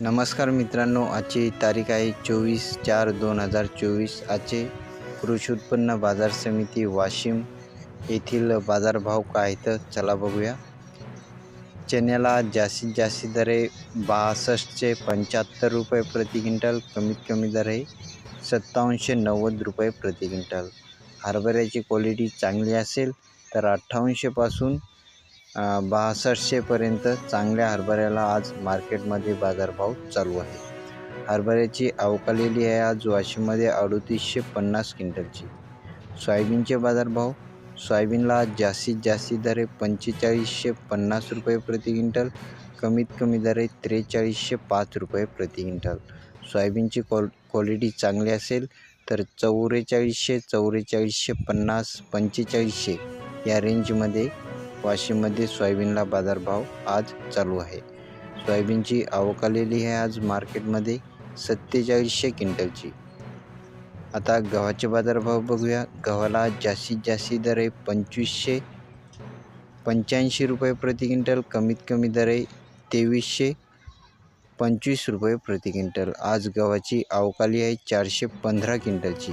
नमस्कार मित्रांनो आजची तारीख आहे चोवीस चार दोन हजार चोवीस. आजचे कृषी उत्पन्न बाजार समिती वाशिम येथील बाजारभाव काय तर चला बघूया. चण्याला जास्तीत जास्त दर आहे बासष्टचे पंच्याहत्तर रुपये प्रति क्विंटल कमीत कमी दर आहे सत्तावनशे नव्वद रुपये प्रति क्विंटल. हरभऱ्याची क्वालिटी चांगली असेल तर अठ्ठावन्नशेपासून बासष्टशेपर्यंत चांगल्या हरभऱ्याला आज मार्केटमध्ये बाजारभाव चालू आहे. हरभऱ्याची अवकालेली आहे आज वाशिममध्ये अडतीसशे पन्नास क्विंटलची. सोयाबीनचे बाजारभाव सोयाबीनला जास्तीत जास्त दर आहे पंचेचाळीसशे पन्नास रुपये प्रति क्विंटल कमीत कमी दर आहे त्रेचाळीसशे पाच रुपये प्रति क्विंटल. सोयाबीनची क्वाल क्वालिटी चांगली असेल तर चौवेचाळीसशे चौवेचाळीसशे पन्नास पंचेचाळीसशे या रेंजमध्ये वाशिममध्ये सोयाबीनला बाजारभाव आज चालू आहे. सोयाबीनची आवक आलेली आहे आज मार्केटमध्ये सत्तेचाळीसशे क्विंटलची. आता गव्हाचे बाजारभाव बघूया. गव्हाला जास्तीत जास्त दर आहे पंचवीसशे पंच्याऐंशी रुपये प्रति क्विंटल कमीत कमी दर आहे तेवीसशे पंचवीस रुपये प्रति क्विंटल. आज गव्हाची आवकाली आहे चारशे पंधरा क्विंटलची.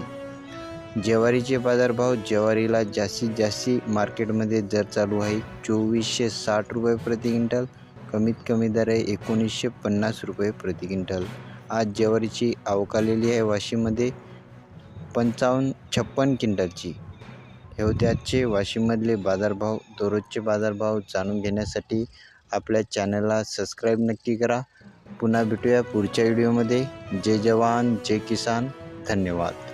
ज्वारीचे बाजारभाव ज्वारीला जास्तीत जास्त मार्केटमध्ये दर चालू आहे. चोवीसशे साठ रुपये प्रति क्विंटल कमीत कमी दर आहे एकोणीसशे पन्नास रुपये प्रति क्विंटल. आज ज्वारीची अवकालेली आहे वाशिममध्ये पंचावन्न छप्पन क्विंटलची. हे होते आजचे वाशिममधले बाजारभाव दररोजचे बाजारभाव जाणून घेण्यासाठी आपल्या चॅनलला सबस्क्राईब नक्की करा. पुन्हा भेटूया पुढच्या व्हिडिओमध्ये. जय जवान जय किसान. धन्यवाद.